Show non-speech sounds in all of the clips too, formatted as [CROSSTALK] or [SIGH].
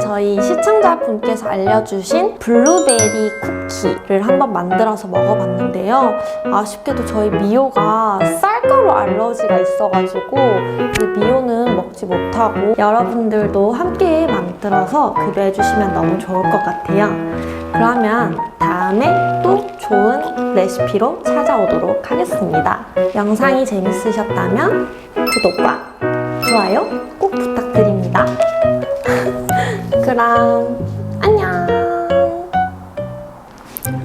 저희 시청자분께서 알려주신 블루베리 쿠키를 한번 만들어서 먹어봤는데요. 아쉽게도 저희 미호가 쌀 알러지가 있어가지고 그 미호는 먹지 못하고 여러분들도 함께 만들어서 급여해 주시면 너무 좋을 것 같아요. 그러면 다음에 또 좋은 레시피로 찾아오도록 하겠습니다. 영상이 재밌으셨다면 구독과 좋아요 꼭 부탁드립니다. [LAUGHS] 그럼 안녕.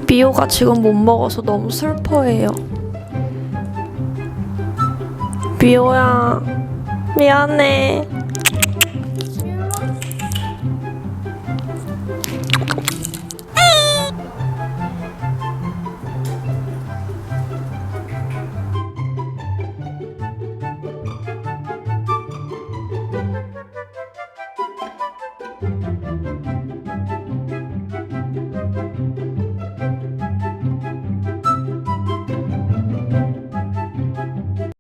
미호가 지금 못 먹어서 너무 슬퍼해요. 미호야, 미안해.